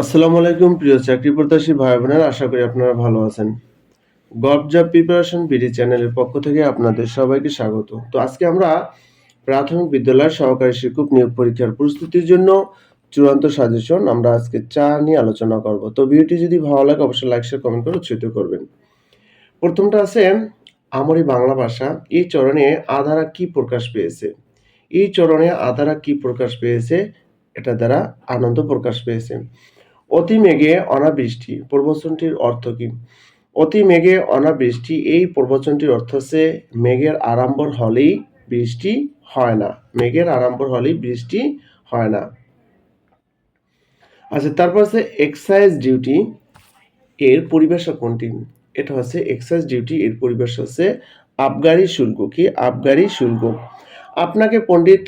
আসসালামু আলাইকুম, প্রিয় চাকরি প্রত্যাশী ভাই বোনেরা আশা করি আপনারা ভালো আছেন। গভ জব প্রিপারেশন বিডি চ্যানেলের পক্ষ থেকে আপনাদের সবাইকে স্বাগত। তো আজকে আমরা প্রাথমিক বিদ্যালয়ের সহকারী শিক্ষক নিয়োগ পরীক্ষার প্রস্তুতির জন্য চূড়ান্ত সাজেশন আমরা আজকে চা নিয়ে আলোচনা করব। তো ভিডিওটি যদি ভালো লাগে, অবশ্যই লাইক শেয়ার কমেন্ট করে উৎসাহিত করবেন। প্রথমটা আছে, আমারই বাংলা ভাষা, এই চরণে আধারা কি প্রকাশ পেয়েছে? এই চরণে আধারা কি প্রকাশ পেয়েছে? এটা দ্বারা আনন্দ প্রকাশ পেয়েছে। অতি মেঘে অনাবৃষ্টি, প্রবচনটির অর্থ কি? অতি মেঘে অনাবৃষ্টি, এই প্রবচনটির অর্থ হচ্ছে মেঘের আড়ম্বর হলেই বৃষ্টি হয় না। মেঘের আড়ম্বর হলেই বৃষ্টি হয় না। আচ্ছা তারপর হচ্ছে এক্সাইজ ডিউটি এর পরিভাষা কোনটি? এটা হচ্ছে এক্সাইজ ডিউটি এর পরিভাষা হচ্ছে আবগারি শুল্ক। কি? আবগারি শুল্ক। আপনাকে পণ্ডিত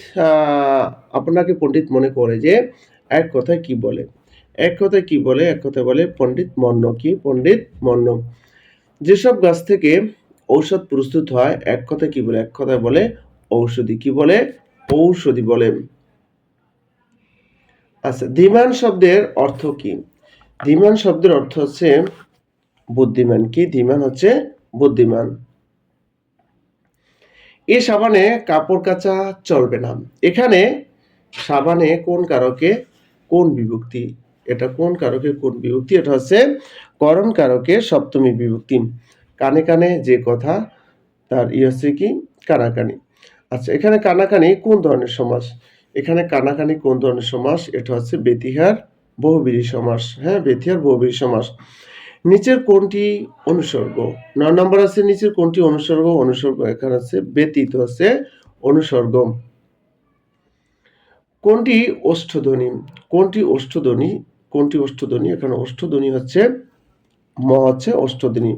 আপনাকে পণ্ডিত মনে করে যে এক কথায় কি বলে? এক কথায় কি বলে? এক কথায় বলে পণ্ডিত মন্য কি পণ্ডিত মন্য যেসব গাছ থেকে ঔষধ প্রস্তুত হয়, এক কথায় কি বলে? এক কথায় বলে ঔষধি। কি বলে? ঔষধি বলে। আচ্ছা ধীমান শব্দের অর্থ কি? ধীমান শব্দের অর্থ হচ্ছে বুদ্ধিমান। কি? ধীমান হচ্ছে বুদ্ধিমান। এ সাবানে কাপড় কাচা চলবে না। এখানে সাবানে কোন কারকে? কোন বিভক্তি? এটা কোন কারকের কোন বিভক্তি? এটা হচ্ছে করণ কারকের সপ্তমী বিভক্তি। কানে কানে যে কথা, তার ই হচ্ছে কি? কানাকানি। আচ্ছা এখানে কানাকানি কোন ধরনের সমাস? এখানে কানাকানি কোন ধরনের সমাস? এটা হচ্ছে বেতিহার বহুবিরী সমাস। হ্যাঁ বেতিহার বহুবিরী সমাস। নিচের কোনটি অনুসর্গ? নয় নম্বর আছে নিচের কোনটি অনুসর্গ? অনুসর্গ এখানে আছে ব্যতীত আছে অনুসর্গ কোনটি ওষ্ঠধ্বনি কোনটি ওষ্ঠধ্বনি কোনটি ওষ্ঠধ্বনি এখানে অষ্টধ্বনি হচ্ছে ম হচ্ছে অষ্টদিনী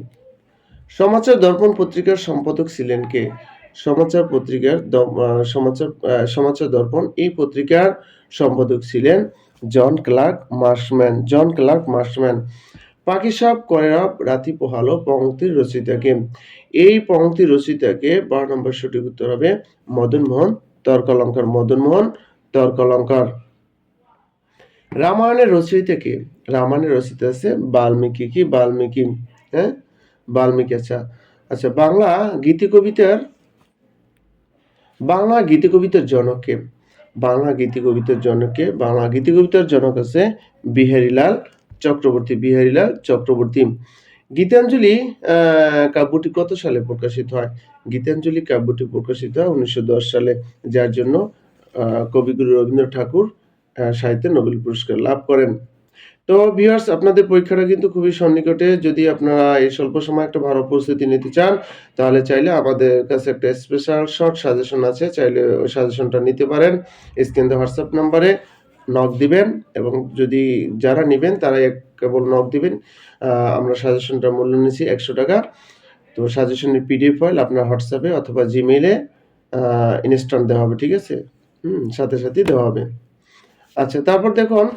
সমাচার দর্পণ পত্রিকার সম্পাদক ছিলেন কে? সমাচার পত্রিকার সমাচার সমাচার দর্পণ এই পত্রিকার সম্পাদক ছিলেন John Clark Marshman, John Clark Marshman. পাখি সাপ করেরাব রাতি পোহালো পংক্তির রচিতাকে। এই পংক্তি রচিতাকে বারো নম্বর সঠিক উত্তর হবে মদন মোহন তর্কলঙ্কার। মদন মোহন তর্কলঙ্কার। রামায়ণের রচয়িতাকে রামায়ণের রচিতা আছে বাল্মীকি কি? বাল্মীকি হ্যাঁ? বাল্মীকি আচ্ছা। আচ্ছা বাংলা গীতি কবিতার, বাংলা গীতি কবিতার জনককে বাংলা গীতি কবিতার জনককে বাংলা গীতি কবিতার জনক আছে বিহারীলাল চক্রবর্তী বিহারীলাল চক্রবর্তী। গীতাঞ্জলি কাব্যটি কত সালে প্রকাশিত হয়? গীতাঞ্জলি কাব্যটি প্রকাশিত হয় উনিশশো দশ সালে, যার জন্য কবিগুরু রবীন্দ্র ঠাকুর সাহিত্যে নোবেল পুরস্কার লাভ করেন। তো ভিউয়ার্স আপনাদের পরীক্ষাটা কিন্তু খুবই সন্নিকটে। যদি আপনারা এই স্বল্প সময় একটা ভালো প্রস্তুতি নিতে চান, তাহলে চাইলে আমাদের কাছে একটা স্পেশাল শর্ট সাজেশন আছে, চাইলে ওই সাজেশনটা নিতে পারেন। স্ক্রিন হোয়াটসঅ্যাপ নাম্বারে নক দিবেন এবং যদি যারা নেবেন তারা কেবল নক দিবেন। আমরা সাজেশনটা মূল্য নিচ্ছি একশো টাকা। তো সাজেশনের পিডিএফ ফাইল আপনার হোয়াটসঅ্যাপে অথবা জিমেইলে ইনস্ট্যান্ট দেওয়া হবে, ঠিক আছে? হুম, সাথে সাথেই দেওয়া হবে। আচ্ছা তারপর দেখুন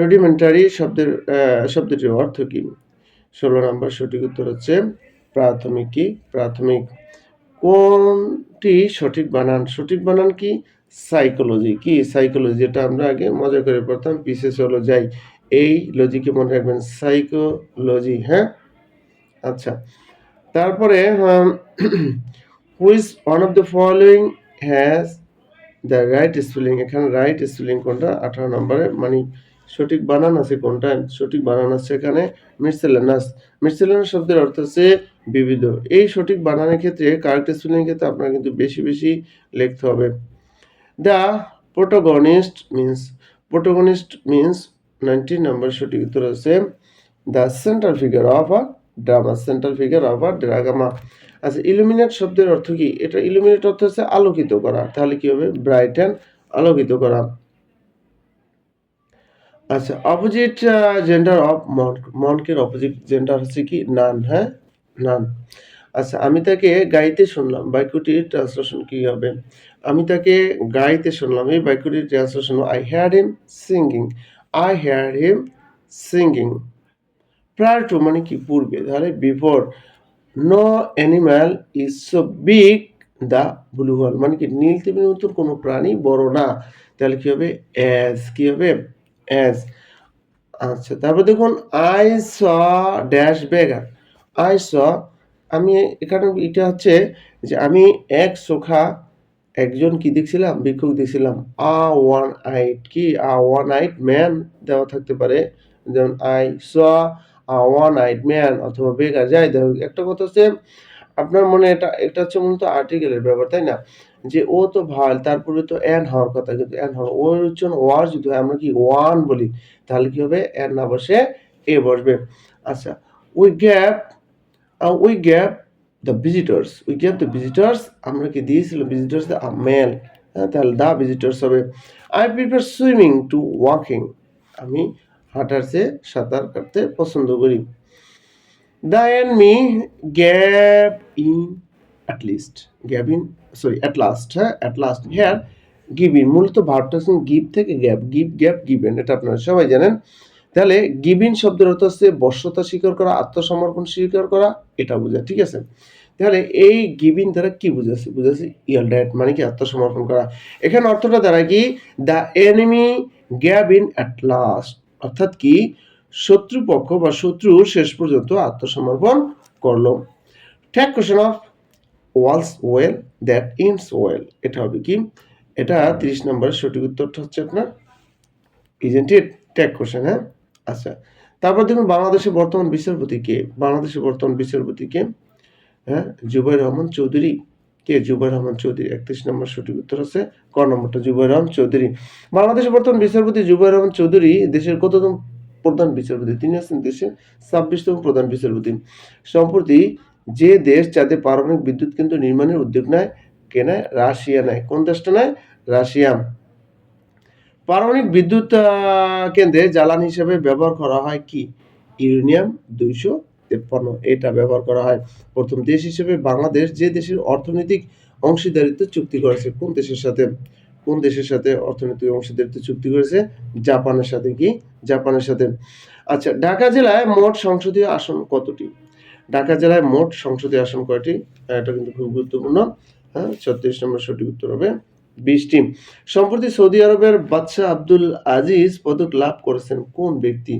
রুডিমেন্টারি শব্দের শব্দটির অর্থ কি? ষোলো নম্বর সঠিক উত্তর হচ্ছে প্রাথমিক কি? প্রাথমিক। কোনটি সঠিক বানান? সঠিক বানান কি? সাইকোলজি কি সাইকোলজি যেটা আমরা আগে মজা করে পড়তাম পিসে চলো যাই। এই লজিকে মনে রাখবেন সাইকোলজি হ্যাঁ? আচ্ছা তারপরে which one of the following has the right spelling এখানে রাইট স্পেলিং কোনটা? আঠারো নম্বরে। মানে সঠিক বানান আছে কোনটা? সঠিক বানান আছে এখানে মিসেলেনাস মিসেলেনাস শব্দের অর্থ হচ্ছে বিবিধ। এই সঠিক বানানের ক্ষেত্রে কারেক্ট স্পেলিং ক্ষেত্রে আপনার কিন্তু বেশি বেশি লিখতে হবে। The protagonist means protagonist means nineteen নম্বর সঠিক উত্তর আছে the central figure of a drama, central figure of a drama আচ্ছা ইলুমিনেট শব্দের অর্থ কি? এটা ইলুমিনেট অর্থ হচ্ছে আলোকিত করা। তাহলে কি হবে? ব্রাইটেন আলোকিত করা। আচ্ছা অপোজিট জেন্ডার অফ মন মনকের অপোজিট জেন্ডার হচ্ছে কি? নান হ্যাঁ? নান আচ্ছা আমি তাকে গাইতে শুনলাম। বাক্যটির ট্রান্সলেশন কি হবে? আমি তাকে গাইতে শুনলাম। এই বাক্যটির translation I hear him singing I hear him singing prior to মানে কি? পূর্বে। তাহলে before no animal is so big the blue whale মানে কি? নীল তিমির মতন কোনো প্রাণী বড় না। তাহলে কি হবে? অ্যাজ কি হবে? অ্যাজ আচ্ছা তারপর দেখুন I saw dash beggar I saw আমি এখানে এটা হচ্ছে যে আমি এক সোখা একজন কি দেখছিলাম? ভিক্ষুক দেখছিলাম। আ ওয়ান আইট কি? আ ওয়ান আইট ম্যান দেওয়া থাকতে পারে। যেমন I saw one eyed man অথবা বেগার যাই দেখ একটা কথা হচ্ছে, আপনার মনে এটা এটা হচ্ছে মূলত আর্টিকেলের ব্যাপার, তাই না? যে ও তো ভালো, তারপরে তো অ্যান হওয়ার কথা, কিন্তু অ্যান হওয়ার ও হচ্ছে ওয়ার যদি হয়, আমরা কি ওয়ান বলি, তাহলে কি হবে? অ্যান না বসে এ বসবে। আচ্ছা we gap we gap the visitors we gap the visitors আমরা কি দিয়েছিলাম? ভিজিটর্স দ্য মেল হ্যাঁ তাহলে দ্য ভিজিটার্স হবে। I prefer swimming to walking আমি হাঁটার চেয়ে সাঁতার কাটতে পছন্দ করি। The and me gave in at least gave in sorry at last হ্যাঁ at last her give in মূলত ভার্বটা হচ্ছে গিভ থেকে গ্যাপ গিভ গ্যাপ গিভেন এটা আপনারা সবাই জানেন। তাহলে গিভিন শব্দের অর্থ হচ্ছে বশ্যতা স্বীকার করা, আত্মসমর্পণ স্বীকার করা, এটা বোঝায়, ঠিক আছে? তাহলে এই গিভিন দ্বারা কি বুঝাচ্ছে? বুঝাচ্ছে ইয়াল ড্যাট মানে কি আত্মসমর্পণ করা। এখানে অর্থটা দ্বারা কি? The enemy gave in at last অর্থাৎ কি? শত্রুপক্ষ বা শত্রু শেষ পর্যন্ত আত্মসমর্পণ করল। Take question of all's well that ends well এটা হবে কি? এটা তিরিশ নম্বরের সঠিক উত্তরটা হচ্ছে আপনার ইজেন্ট ট্যাগ কোশ্চেন হ্যাঁ? আচ্ছা তারপর দেখুন বাংলাদেশের বর্তমান বিচারপতি কে? বাংলাদেশের বর্তমান বিচারপতি কে? হ্যাঁ জুবাইর রহমান চৌধুরী। কে জুবাইর রহমান চৌধুরী? একত্রিশ নম্বর সঠিক উত্তর আছে ক নম্বরটা, জুবাইর রহমান চৌধুরী। বাংলাদেশের বর্তমান বিচারপতি জুবাইর রহমান চৌধুরী দেশের কততম প্রধান বিচারপতি? তিনি আছেন দেশের ছাব্বিশতম প্রধান বিচারপতি। সম্প্রতি যে দেশ যাতে পারমাণবিক বিদ্যুৎ কেন্দ্র নির্মাণের উদ্যোগ নেয়, কে নেয়? রাশিয়া নেয়। কোন দেশটা নেয়? রাশিয়া। পারমাণবিক বিদ্যুৎ কেন্দ্রে জ্বালানি হিসেবে ব্যবহার করা হয় কি? ইউরেনিয়াম দুইশো তেপ্পান্ন এটা ব্যবহার করা হয়। প্রথম দেশ হিসেবে বাংলাদেশ যে দেশের অর্থনৈতিক অংশীদারিত্ব চুক্তি করেছে, কোন দেশের সাথে? কোন দেশের সাথে অর্থনৈতিক অংশীদারিত্ব চুক্তি করেছে? জাপানের সাথে কি? জাপানের সাথে। আচ্ছা ঢাকা জেলায় মোট সংসদীয় আসন কতটি? ঢাকা জেলায় মোট সংসদীয় আসন কয়টি? এটা কিন্তু খুব গুরুত্বপূর্ণ। হ্যাঁ ছত্রিশ নম্বর সঠিক উত্তর হবে বিশটি। সম্প্রতি সৌদি আরবের বাদশাহ আব্দুল আজিজ পদক লাভ করেছেন কোন ব্যক্তি?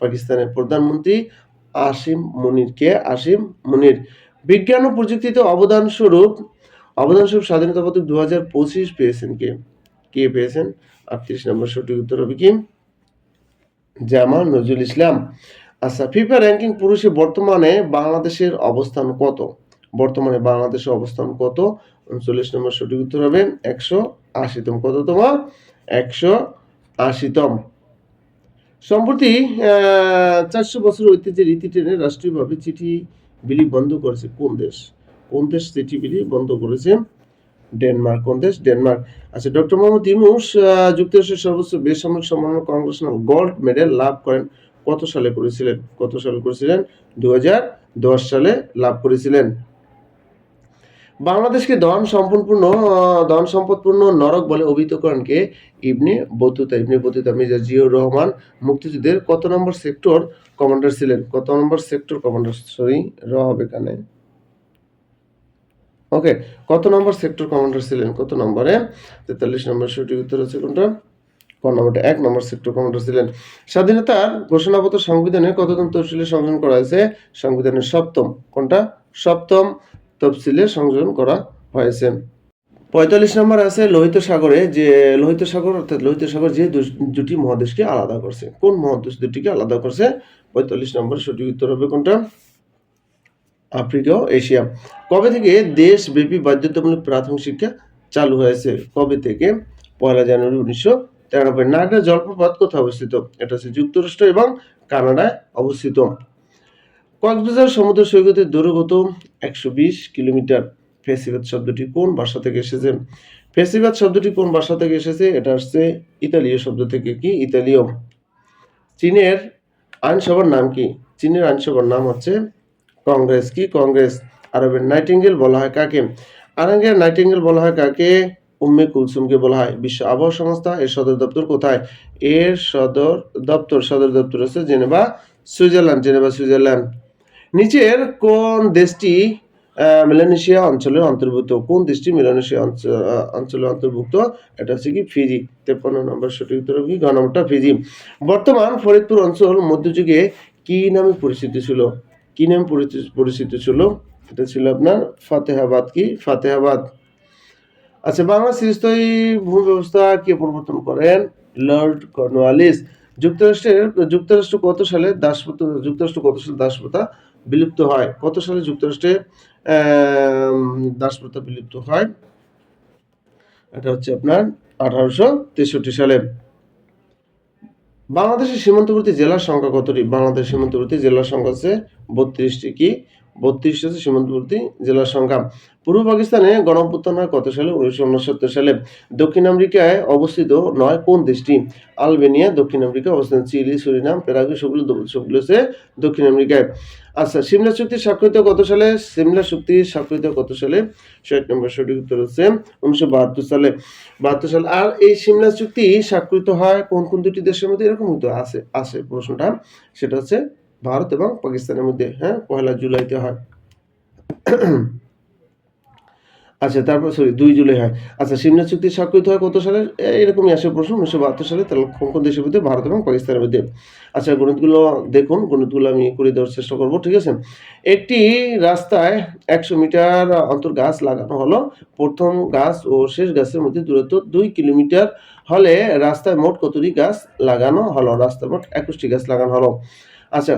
পাকিস্তানের প্রধানমন্ত্রী আসিম মুনিরকে আসিম মুনির। বিজ্ঞান ও প্রযুক্তিতে অবদান স্বরূপ অবদান স্বরূপ স্বাধীনতা পদক দু হাজার পঁচিশ পেয়েছেন কে? কে পেয়েছেন? আটত্রিশ নম্বর সঠিক উত্তর হবে কি? জামা নজরুল ইসলাম। আচ্ছা ফিফা র্যাঙ্কিং পুরুষে বর্তমানে বাংলাদেশের অবস্থান কত? বর্তমানে বাংলাদেশের অবস্থান কত? উনচল্লিশ নম্বর সঠিক উত্তর হবে একশো আশিতম। কততম একশো আশিতম। সম্প্রতি চারশো বছর ঐতিহ্যের রীতি টেনে রাষ্ট্রীয়ভাবে চিঠি বিলি বন্ধ করেছে কোন দেশ? কোন দেশ চিঠি বিলি বন্ধ করেছে? ডেনমার্ক। কোন দেশ? ডেনমার্ক। আচ্ছা ডক্টর মোহাম্মদ ইউনুস যুক্তরাষ্ট্রের সর্বোচ্চ বেসামরিক সম্মাননা কংগ্রেশনাল গোল্ড মেডেল লাভ করেন। কত সালে করেছিলেন? কত সালে করেছিলেন? দু সালে লাভ করেছিলেন। বাংলাদেশকে ধন সম্পূর্ণ ধন সম্পদপূর্ণ নরক বলে অভিহিত করেন কে? Ibn Battuta. Ibn Battuta, Mirza Ziaur Rahman মুক্তিযুদ্ধের কত নম্বর সেক্টর কমান্ডার ছিলেন? কত নম্বর সেক্টর কমান্ডার? সরি, র হবে এখানে। ওকে, কত নম্বর সেক্টর কমান্ডার ছিলেন? কত নম্বরে? তেতাল্লিশ নম্বর সঠিক উত্তর হচ্ছে কোনটা? ক নম্বরটা, এক নম্বর সেক্টর কমান্ডার ছিলেন। স্বাধীনতার ঘোষণাপত্র সংবিধানে কততম তফসিলে সংযোজন করা হয়েছে? সংবিধানের সপ্তম। কোনটা? সপ্তম। তফসিলে সংযোজন করা হয়েছে। পঁয়তাল্লিশ নম্বর আছে লোহিত সাগরে যে, লোহিত সাগর অর্থাৎ লোহিত সাগর যে দুটি মহাদেশকে আলাদা করছে। কোন মহাদেশ দুটিকে আলাদা করছে? পঁয়তাল্লিশ নম্বর সঠিক উত্তর হবে কোনটা? আফ্রিকা ও এশিয়া। কবে থেকে দেশব্যাপী বাধ্যতামূলক প্রাথমিক শিক্ষা চালু হয়েছে? কবে থেকে? পয়লা জানুয়ারি উনিশশো তিরানব্বই। নাগরা জলপ্রপাত কোথায় অবস্থিত? এটা হচ্ছে যুক্তরাষ্ট্র এবং কানাডায় অবস্থিত। কক্সবাজার সমুদ্র সৈকতের দূরগত একশো বিশ কিলোমিটার ফেসিবাদ শব্দটি কোন ভাষা থেকে এসেছে? ফেসিবাদ শব্দটি কোন ভাষা থেকে এসেছে? এটা আসছে ইতালীয় শব্দ থেকে কি? ইতালীয়। চীনের আইনসভার নাম কি? চীনের আইনসভার নাম হচ্ছে কংগ্রেস। কি কংগ্রেস? আরবের নাইটিঙ্গেল বলা হয় কাকে? আরঙ্গের নাইটিঙ্গেল বলা হয় কাকে? উম্মে কুলসুমকে বলা হয়। বিশ্ব আবহাওয়া সংস্থা, এর সদর দপ্তর কোথায়? এর সদর দপ্তর সদর দপ্তর হচ্ছে জেনেভা, সুইজারল্যান্ড। Geneva, Switzerland. নিচের কোন দেশটি মেলানেশিয়া অঞ্চলের অন্তর্ভুক্ত? কোন দেশটি মেলানেশিয়া অঞ্চলের অন্তর্ভুক্ত? এটা হচ্ছে কি ফিজি। তেপ্পান্ন নম্বর সঠিক উত্তর কি? নম্বরটা ফিজি। বর্তমান ফরিদপুর অঞ্চল মধ্যযুগে কি নামে পরিচিত ছিল? কি নামে পরিচিত- ছিল? এটা ছিল আপনার ফাতেহাবাদ কি? ফাতেহাবাদ। আচ্ছা বাংলা চিরস্থায়ী ভূমি ব্যবস্থা কে প্রবর্তন করেন? Lord Cornwallis. যুক্তরাষ্ট্রের, যুক্তরাষ্ট্র কত সালে দাসপ্রথা যুক্তরাষ্ট্র কত সালে দাসপ্রথা বিলুপ্ত হয়। কত সালে যুক্তরাষ্ট্রে দাসপ্রথা বিলুপ্ত হয়? এটা হচ্ছে আপনার আঠারোশো তেষট্টি সালে। বাংলাদেশের সীমান্তবর্তী জেলার সংখ্যা কতটি? বাংলাদেশের সীমান্তবর্তী জেলার সংখ্যা হচ্ছে বত্রিশটি কি? বত্রিশটি হচ্ছে সীমান্তবর্তী জেলার সংখ্যা। পূর্ব পাকিস্তানে গণঅভ্যুত্থান হয় কত সালে? উনিশশো উনসত্তর সালে। দক্ষিণ আমেরিকায় অবস্থিত নয়, কোন দেশটি? আলবেনিয়া, দক্ষিণ আমেরিকা অবস্থান চিলি, সুরিনাম, প্যারাগুয়ে, সবগুলো সবগুলো হচ্ছে দক্ষিণ আমেরিকায়। আচ্ছা সিমলা চুক্তি স্বাক্ষরিত কত সালে? সিমলা চুক্তি স্বাক্ষরিত কত সালে? ষাট নম্বর সঠিক উত্তর হচ্ছে উনিশশো বাহাত্তর সালে। বাহাত্তর সালে, আর এই সিমলা চুক্তি স্বাক্ষরিত হয় কোন কোন দুটি দেশের মধ্যে? এরকম হতো আছে আছে প্রশ্নটা। সেটা হচ্ছে ভারত এবং পাকিস্তানের মধ্যে হ্যাঁ পয়লা জুলাইতে হয়। আচ্ছা তারপর সরি দুই জুলাই হয়। আচ্ছা সিমলা চুক্তি স্বাক্ষরিত হয় কত সালে? এরকমই আসে প্রশ্ন, উনিশশো বাহাত্তর সালে, তাহলে কোন দেশের মধ্যে? ভারত এবং পাকিস্তানের মধ্যে। আচ্ছা গণিতগুলো দেখুন, গণিতগুলো আমি করে দেওয়ার চেষ্টা করব, ঠিক আছে? একটি রাস্তায় একশো মিটার অন্তর গাছ লাগানো হলো। প্রথম গাছ ও শেষ গাছের মধ্যে দূরত্ব দুই কিলোমিটার হলে রাস্তায় মোট কতটি গাছ লাগানো হলো? রাস্তায় মোট একুশটি গাছ লাগানো হলো। আচ্ছা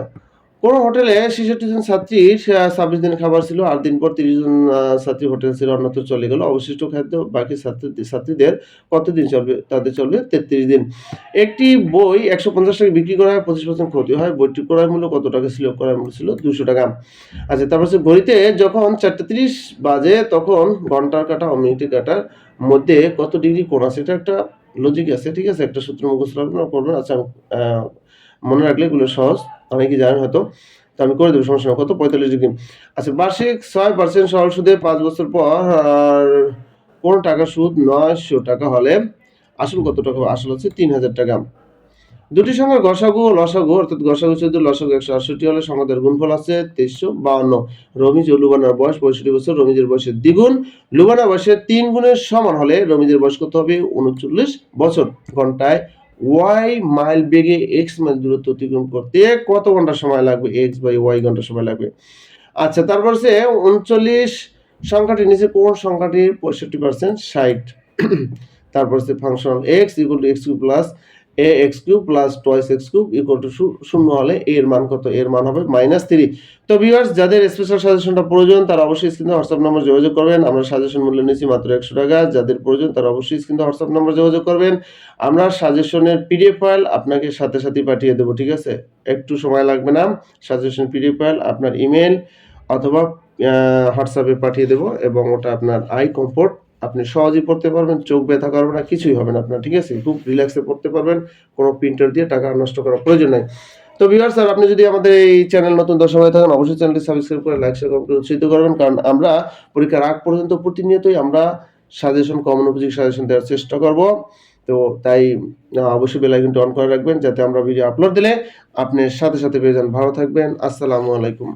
কোন হোটেলে ছেষট্টি জন ছাত্রীর ছাব্বিশ দিন খাবার ছিল, আট দিন পর তিরিশ জন ছাত্রী হোটেল ছিল, অন্যত্র চলে গেল। অবশিষ্ট খাদ্য বাকি ছাত্রী, ছাত্রীদের কতদিন চলবে, তাদের চলবে? তেত্রিশ দিন। একটি বই একশো পঞ্চাশ টাকা বিক্রি করা হয়, পঁচিশ পার্সেন্ট ক্ষতি হয়। বইটি ক্রয় মূল্য কত টাকা ছিল? ক্রয় মূল্য ছিল দুশো টাকা। আচ্ছা তারপর হচ্ছে ঘড়িতে যখন চারটে তিরিশ বাজে, তখন ঘণ্টার কাটা ও মিনিটের কাটার মধ্যে কত ডিগ্রি কোণ আছে? এটা একটা লজিক আছে, ঠিক আছে? একটা সূত্র মুখস্থ করবেন। আচ্ছা মনে রাখলে এগুলো সহজ। অনেকেই জানেন হয়তো। তো আমি করে দেবো, সমস্যা কত? পঁয়তাল্লিশ ডিগ্রি। আচ্ছা বার্ষিক ছয় পার্সেন্ট সরল সুদে পাঁচ বছর পর, আর কোন টাকা সুদ? নয়শো টাকা হলে আসল কত টাকা আসল হচ্ছে তিন হাজার টাকা। দুটি সংখ্যার গসাগু ও লসাগু অর্থাৎ গসাগু চোদ্দ লসাগু একশো আটষট্টি হলে সংখ্যাদের গুণফল আছে তেইশশো বাউন্ন। রমিজ ও লুবানার বয়স পঁয়ষট্টি বছর, রমিজের বয়সের দ্বিগুণ। লুবানা বয়সের তিন গুণের সমান হলে রমিজের বয়স কত হবে? উনচল্লিশ বছর। ঘন্টায় ওয়াই মাইল বেগে এক্স মাইল দূরত্ব অতিক্রম করতে কত ঘণ্টা সময় লাগবে? এক্স বাই ওয়াই ঘণ্টা সময় লাগবে? আচ্ছা তারপর সে উনচল্লিশ সংখ্যাটির নিচে কোন সংখ্যাটির পঁয়ষট্টি পার্সেন্ট ষাট তারপর সে function X equal to X cube plus A X cube plus twice X cube equal to শূন্য হলে এর মান কত? এর মান হবে মাইনাস থ্রি তো ভিউয়ার্স যাদের স্পেশাল সাজেশনটা প্রয়োজন, তারা অবশ্যই স্ক্রিনে হোয়াটসঅ্যাপ নম্বর যোগাযোগ করবেন। আমরা সাজেশন মূল্য নিচ্ছি মাত্র একশো টাকা। যাদের প্রয়োজন, তারা অবশ্যই স্ক্রিনে হোয়াটসঅ্যাপ নম্বর যোগাযোগ করবেন। আমরা সাজেশনের পিডিএফ ফাইল আপনাকে সাথে সাথে পাঠিয়ে দেবো, ঠিক আছে? একটু সময় লাগবে না। সাজেশন পিডিএফ ফাইল আপনার ইমেল অথবা হোয়াটসঅ্যাপে পাঠিয়ে দেবো এবং ওটা আপনার আই কমফোর্ট আপনি সহজেই পড়তে পারবেন, চোখ ব্যথা করবে না, কিছুই হবে না আপনার, ঠিক আছে? খুব রিল্যাক্সে পড়তে পারবেন, কোনো প্রিন্টার দিয়ে টাকা নষ্ট করার প্রয়োজন নাই। তো ভিউয়ার স্যার আপনি যদি আমাদের এই চ্যানেল নতুন দর্শক হয়ে থাকেন, অবশ্যই চ্যানেলটি সাবস্ক্রাইব করে লাইক শেয়ার করে উৎসাহিত করবেন। কারণ আমরা পরীক্ষার আগ পর্যন্ত প্রতিনিয়তই আমরা সাজেশন কমন উপযোগী সাজেশন দেওয়ার চেষ্টা করব। তো তাই অবশ্যই বেল আইকনটি অন করে রাখবেন, যাতে আমরা ভিডিও আপলোড দিলে আপনি সাথে সাথে পেয়ে যান। ভালো থাকবেন, আসসালামু আলাইকুম।